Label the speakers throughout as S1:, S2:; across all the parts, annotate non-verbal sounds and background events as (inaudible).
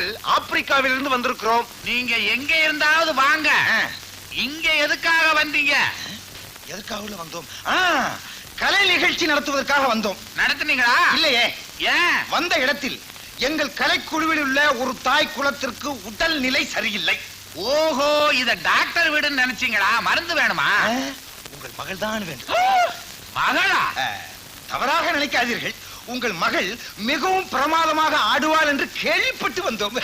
S1: நாங்கள் ஆப்பிரிக்காவிலிருந்து வந்திருக்கிறோம்.
S2: நீங்க எங்க இருந்தாவது வாங்க. இங்க எதுக்காக வந்தீங்க?
S1: எதற்காக உள்ள வந்தோம்? கலை நிகழ்ச்சி நடத்துவதற்காக வந்தோம்.
S2: நடத்துனீங்களா?
S1: இல்லையே.
S2: ஏன்?
S1: வந்த இடத்தில் எங்கள் கலைக்குழுவில் உள்ள ஒரு தாய் குலத்திற்கு உடல் நிலை சரியில்லை.
S2: ஓஹோ இத டாக்டர் வீடுன்னு நினைச்சீங்களா? மருந்து வேணுமா?
S1: உங்கள் மகள் தான் வேண்டும்
S2: மகளா?
S1: தவறாக நினைக்காதீர்கள். உங்கள் மகள் மிகவும் பிரமாதமாக ஆடுவாள் என்று கேள்விப்பட்டு வந்தோம்.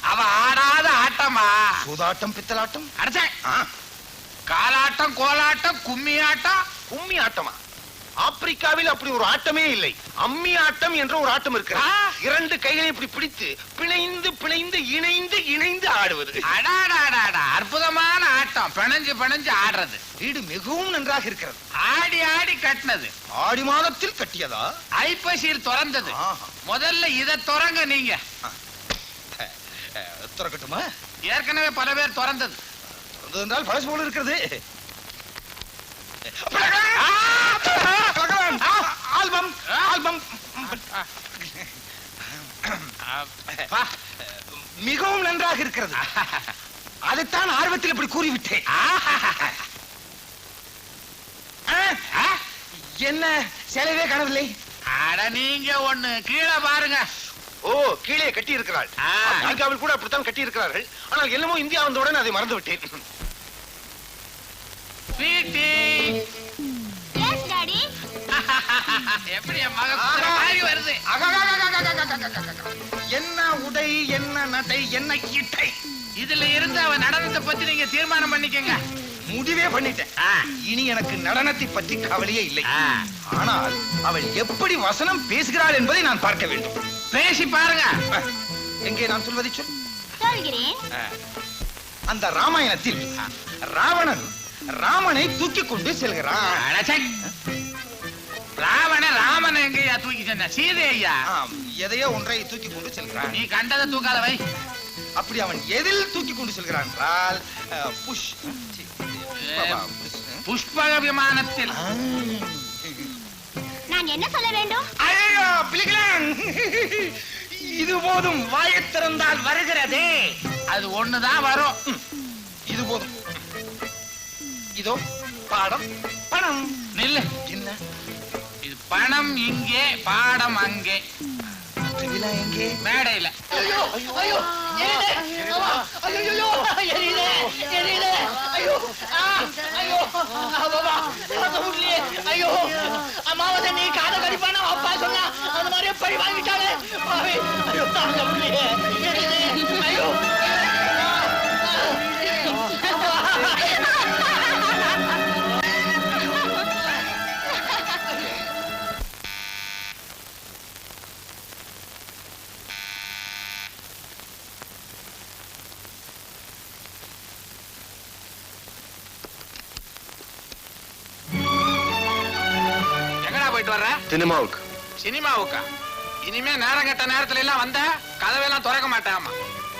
S2: அவ ஆடாத ஆட்டமா?
S1: சூதாட்டம் பித்தலாட்டம்.
S2: காலாட்டம் கோலாட்டம் கும்மி ஆட்டம்
S1: கும்மி ஆட்டமா ஆப்பிரிக்காவில் அப்படி ஒரு ஆட்டமே இல்லை. அம்மி ஆட்டம் என்ற ஒரு ஆட்டம் இருக்கிறது.
S2: ஆ.
S1: இரண்டு கைகளை இப்படி பிடித்து பிணைந்து பிணைந்து இணைந்து இணைந்து ஆடுவது.
S2: அடாடாடாடா அற்புதமான ஆட்டம் பிணைஞ்சு பிணைஞ்சு ஆடுறது.
S1: வீடு மிகவும் நன்றாக இருக்கிறது.
S2: ஆடி ஆடி கட்டினது.
S1: ஆடி மாதத்தில் கட்டியதா?
S2: ஐப்பசீர் திறந்தது. முதல்ல இத திறங்க நீங்க.
S1: திறக்கட்டுமா?
S2: ஏற்கனவே பல பேர் திறந்தது.
S1: திறந்தது என்றால் பழசு போல இருக்கிறது. Album album. மிகவும் நன்றாக இருக்கிறது. அதைத்தான் ஆர்வத்தில் இப்படி கூறிவிட்டேன்? என்ன செலவே காணவில்லை.
S2: அட நீங்க ஒண்ணு கீழே பாருங்க.
S1: ஓ கீழே கட்டி இருக்கிறாள். அமெரிக்காவில் கூட அப்படித்தான் கட்டி இருக்கிறார்கள் ஆனால் என்னமோ இந்தியா வந்தவுடன் அதை மறந்து விட்டேன்
S2: எப்படி என் வருது
S1: என்ன உடை என்ன நடை என்ன
S2: இதுல இருந்து அவ நடனத்தை பத்தி நீங்க தீர்மானம் பண்ணிக்கங்க
S1: முடிவே பண்ணிட்டேன். இனி எனக்கு நடனத்தை பற்றி கவலையே இல்லை. ஆனால் அவள் எப்படி வசனம் பேசுகிறாள் என்பதை நான் பார்க்க வேண்டும்
S2: பேசி பாருங்க
S1: எங்கே நான் சொல்வதை சொல் அந்த ராமாயணத்தில் ராவணன் ராமனை தூக்கி கொண்டு செல்கிறான்.
S2: ராவண ராமன் எங்கய்யா தூக்கி சென்ன சீதை ஐயா
S1: ஆம், எதையோ ஒன்றை தூக்கி கொண்டு செல்கிறான்.
S2: நீ கண்டதை தூக்காத வை.
S1: அப்படி அவன் எதில் தூக்கி கொண்டு செல்கிறான் என்றால் புஷ்.
S2: புஷ்பக விமானத்தில்.
S3: நான் என்ன சொல்ல வேண்டும்?
S1: ஐயோ, பிலிகளான். இது போதும் வாயைத் திறந்தால் வருகிறதே.
S2: அது ஒண்ணுதான் வரும்.
S1: இது போதும். இதோ பாடம் பணம்.
S2: நில்லு.
S1: என்ன?
S2: பணம் இங்கே பாடம் அங்கே.
S1: திருவிழா எங்கே?
S2: மேடையில.
S4: ஐயோ அம்மாவதை நீ காத கடிப்பான? அப்பா சொன்னா அந்த மாதிரியே பழி ஐயோ தாங்க முடியல. ஐயோ
S2: போயிட்டு வர்ற?
S5: சினிமாவுக்கு.
S2: சினிமாவுக்கா? இனிமே நேரம் கெட்ட நேரத்துல எல்லாம் வந்தா கதவெல்லாம் திறக்க மாட்டாமா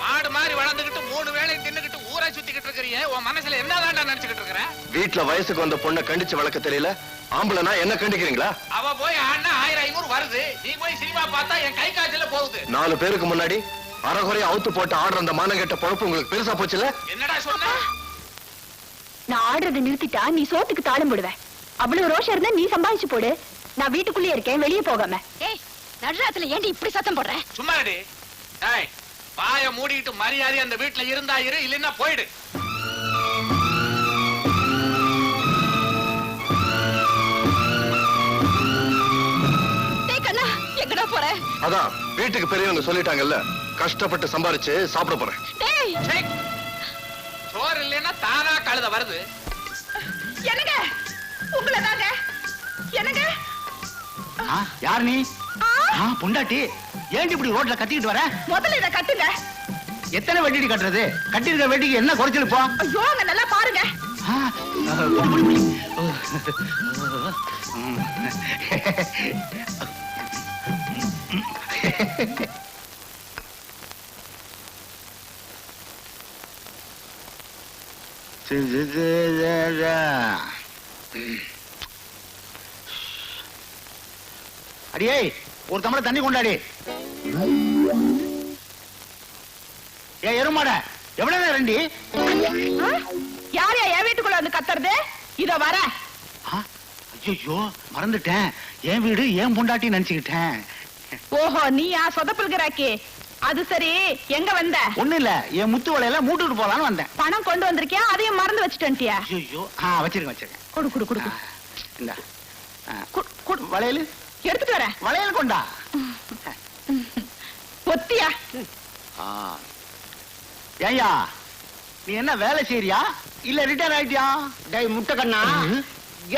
S2: மாடு மாதிரி வளர்ந்துகிட்டு மூணு வேளை தின்னுகிட்டு ஊரை சுத்திக்கிட்டு இருக்கிறியே உன் மனசுல என்னதான்டா நினைச்சுக்கிட்டு இருக்கிற?
S5: வீட்ல வயசுக்கு வந்த பொண்ணை கண்டிச்சு வளர்க்க தெரியல. ஆம்பளைனா என்ன கண்டிக்கிறீங்களா?
S2: அவ போய் ஆடினா ஆயிரம் ஐநூறு வருது. நீ போய் சினிமா பார்த்தா என் கை காய்ச்சல போகுது.
S5: நாலு பேருக்கு முன்னாடி அறகுறையா அவுத்து போட்டு ஆடுற அந்த மானங்கெட்ட பொழப்பு உங்களுக்கு பெருசா போச்சுல?
S2: என்னடா சொன்ன?
S6: நான் ஆடுறதை நிறுத்திட்டா நீ சோத்துக்கு தாளம் போடுவேன் அவ்வளவு ரோஷம் இருந்தா நீ சம்பாதிச்சு போடு. நான் வீட்டுக்குள்ளே இருக்கேன் வெளியே போகாம. ஏய் நடுராத்துல ஏண்டி இப்படி சத்தம் போடுற?
S2: சும்மா இருடி. டேய் பாய மூடிட்டு மரியாதை அந்த வீட்டுல இருந்தா இரு இல்லைன்னா போயிடு.
S6: டேய் கண்ணா எங்கடா போற?
S5: அதான் வீட்டுக்கு பெரியவங்க சொல்லிட்டாங்கல்ல கஷ்டப்பட்டு சம்பாரிச்சு சாப்பிட போறேன்.
S6: டேய்!
S2: சே. சோறு இல்லைன்னா தானா கழுத வருது.
S6: என்னங்க? உங்களை தாங்க
S4: யார் நீ பொண்டாட்டி ஏன்டி இப்படி ரோட்ல கத்திக்கிட்டு வர
S6: முதல்ல இத கட்டுங்க
S4: எத்தனை வெட்டிடி கட்டுறது கட்டிருக்க வெட்டிக்கு என்ன குறைச்சல் இப்போ
S6: ஐயோ அங்க நல்லா பாருங்க
S4: ஆ, புடி, புடி, புடி. ஓ. ம். அடியே ஒரு தம்பளை தண்ணி கொண்டாடி. ஏ எருமாட எவ்வளவு ரெண்டி?
S7: யாரையா என் வீட்டுக்குள்ள வந்து கத்துறது? இத வர.
S4: ஐயோ மறந்துட்டேன். என் வீடு ஏன் பொண்டாட்டி நினைச்சுக்கிட்டேன்.
S7: ஓஹோ நீயா? சொதப்பல்கிறாக்கி அது சரி எங்க வந்த?
S4: ஒண்ணு இல்ல என் முத்து வலையில மூட்டுட்டு போலான்னு வந்தேன்.
S7: பணம் கொண்டு வந்திருக்கியா? அதையும் மறந்து வச்சுட்டியா
S4: ஐயோ ஆ வச்சிருக்கேன் வச்சிருக்கேன்.
S7: குடு குடு குடு.
S4: இந்த. வளையல்.
S7: எடுத்துட்டு வரேன்.
S4: வளையல் கொண்டா?
S7: ஒத்தியா
S4: ஆ. ஏய்யா நீ என்ன வேலை செய்யறியா இல்ல ரிட்டையர் ஆயிட்டியா?
S8: டேய் முட்டைக்கண்ணா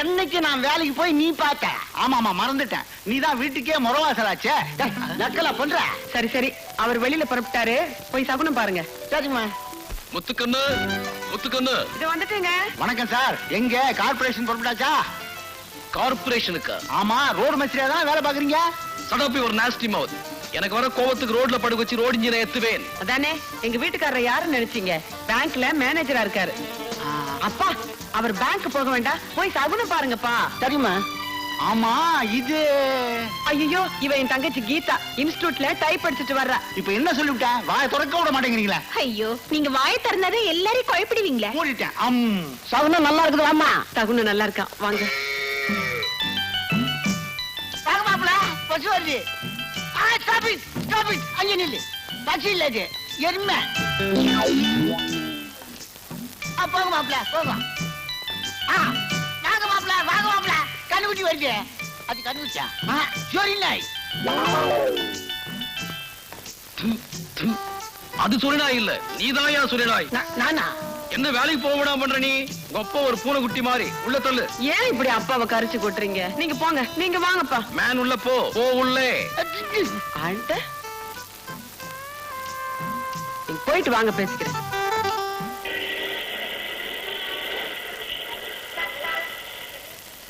S8: என்னைக்கு நான் வேலைக்கு போய் நீ பார்த்த?
S4: ஆமா ஆமா மறந்துட்டேன். நீ தான் வீட்டுக்கே முறவாசலாச்சே.
S8: டேய், நக்கலா பண்ற?
S7: சரி சரி. அவர் வெளியில புறப்பட்டாரு. போய் சகுனம் பாருங்க.
S8: சரிம்மா.
S9: முத்துக்கண்ணு முத்துக்கண்ணு.
S7: இது வந்துட்டுங்க.
S4: வணக்கம் சார். எங்க? கார்பரேஷன் பொறுப்பட்டாச்சா?
S9: கார்பரேஷனுக்கா
S4: ஆமா ரோடு மச்சிரியா தான் வேலை பாக்குறீங்க
S9: சடப்பி ஒரு நாஸ்டி மவுத் எனக்கு வர கோவத்துக்கு ரோட்ல படுக்க வச்சு ரோடு இன்ஜினை எத்துவேன்
S7: அதானே எங்க வீட்டுக்காரர் யாருன்னு நினைச்சீங்க? பேங்க்ல மேனேஜரா இருக்காரு. அப்பா அவர் பேங்க் போக வேண்டாம். போய் சகுனம் பாருங்கப்பா.
S8: சரிம்மா.
S4: ஆமா இது
S7: ஐயோ இவ என் தங்கச்சி கீதா. இன்ஸ்டிடியூட்ல டைப் படிச்சுட்டு வர்றா.
S4: இப்ப என்ன சொல்லிவிட்டேன் வாயை திறக்க விட மாட்டேங்கிறீங்களா.
S7: ஐயோ நீங்க வாய் திறந்தாதே எல்லாரையும் குழப்பிடுவீங்களே.
S4: மூடிட்டேன். அம்.
S8: சவுனம் நல்லா இருக்குது? வாமா
S7: சகுனம் நல்லா இருக்கான் வாங்க.
S8: வாங்க மாப்பிள பசு வருது. ஆ ஸ்டாப் இட் ஸ்டாப் இட் அங்க நில்லு. பசு இல்ல இது எருமை ஆ, போங்க மாப்பிள போங்க. ஆ வாங்க மாப்பிள வாங்க மாப்பிள. கண்ணுக்குட்டி வருது. அது கண்ணுக்குட்டியா? ஆ சரி இல்லை.
S9: அது சொல்லினாய் இல்ல. நீதான் ஏன்
S8: நானா?
S9: என்ன வேலைக்கு போக விடாம பண்ற நீ? கொப்ப ஒரு பூனைக்குட்டி மாதிரி. உள்ள தள்ளு.
S7: ஏன் இப்படி அப்பாவை கரிச்சு கொட்டுறீங்க? நீங்க போங்க. நீங்க வாங்கப்பா.
S9: மேன் உள்ள போ. போ உள்ளே.
S7: ஆண்ட. நீங்க போயிட்டு வாங்க பேசிக்கிறேன்.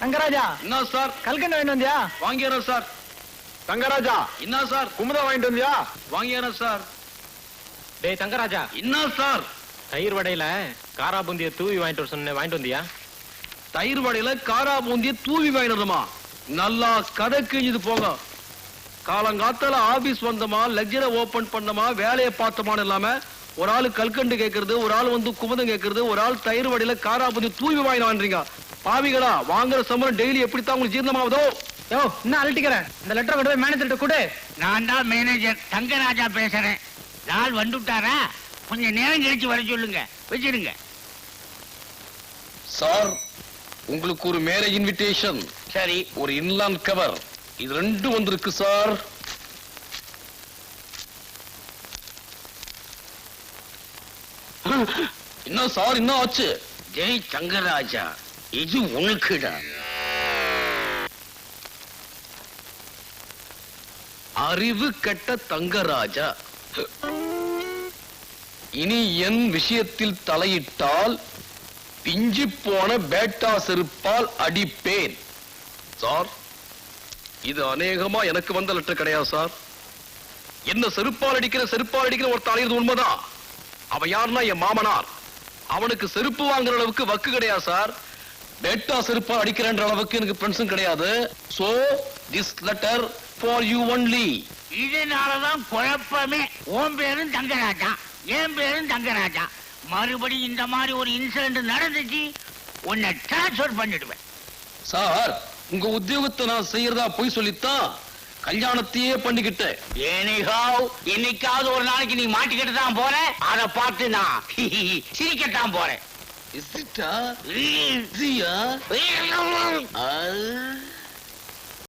S4: தங்கராஜா.
S9: என்ன சார்?
S4: கல்கண்டு வாங்கிட்டு வந்தியா?
S9: வாங்கியாரன் சார்?
S4: தங்கராஜா.
S9: என்ன சார்?
S4: குமுதம் வாங்கிட்டு வந்தியா?
S9: வாங்கியாரன் சார்?
S10: டேய் தங்கராஜா.
S9: என்ன சார்?
S10: தயிர் வடையில காரா பூந்திய தூவி வாங்கிட்டு வர சொன்னேன் வாங்கிட்டு வந்தியா?
S9: தயிர் வடையில காரா பூந்திய தூவி வாங்கினதுமா நல்லா கதை கிழிஞ்சது போங்க. காலங்காத்தால ஆபீஸ் வந்தமா லெக்சரை ஓபன் பண்ணமா வேலையை பார்த்தோமான்னு இல்லாம ஒரு ஆளு கல்கண்டு கேக்குறது ஒரு ஆள் வந்து குமுதம் கேக்குறது ஒரு ஆள் தயிர் வடையில காரா பூந்தி தூவி வாங்கி வாங்குறீங்க. பாவிகளா வாங்குற சம்பளம் டெய்லி எப்படித்தான் உங்களுக்கு ஜீரணமாவதோ
S10: யோ என்ன அழட்டிக்கிறேன் இந்த லெட்டரை கொண்டு போய் மேனேஜர்கிட்ட கொடு.
S8: நான் தான் மேனேஜர் தங்கராஜா பேசுறேன். நாள் வந்துட்டாரா? கொஞ்சம் நேரம் கழிச்சு வர சொல்லுங்க. வச்சிருங்க.
S9: சார் உங்களுக்கு ஒரு மேல இன்விடேஷன்
S8: சரி.
S9: ஒரு இன்லாண்ட் கவர் இது ரெண்டும் வந்திருக்கு சார். என்ன சார் என்ன ஆச்சு?
S8: ஜெய் தங்கராஜா இது உனக்குடா.
S9: அறிவு கெட்ட தங்கராஜா. இனி என் விஷயத்தில் தலையிட்டால் பிஞ்சு போன பேட்டா செருப்பால் அடிப்பேன். சார் இது அநேகமா எனக்கு வந்த லெட்டர் கிடையாது சார்? என்ன செருப்பால் அடிக்கிற செருப்பால் அடிக்கிற ஒரு தலையிறது உண்மைதான் அவன் யாருன்னா என் மாமனார்? அவனுக்கு செருப்பு வாங்குற அளவுக்கு வக்கு கிடையாது சார்? பேட்டா செருப்பால் அடிக்கிறன்ற அளவுக்கு எனக்கு ஃப்ரெண்ட்ஸும் கிடையாது. So this letter for you only
S8: இதனாலதான் குழப்பமே. உன் பேரும் தங்கராஜா என் பேரும் தங்கராஜா. மறுபடியும் இந்த மாதிரி ஒரு இன்சிடென்ட் நடந்துச்சு உன்னை டிரான்ஸ்பர் பண்ணிடுவேன்.
S9: சார் உங்க உத்தியோகத்தை நான் செய்யறதா போய் சொல்லித்தான் கல்யாணத்தையே பண்ணிக்கிட்டேன்.
S8: ஏனிகாவ் இன்னைக்காவது ஒரு நாளைக்கு நீ மாட்டிக்கிட்டு தான் போற. அதை பார்த்து நான் (laughs) சிரிக்கத்தான் போறேன்.
S9: இசிட்டா. இசியா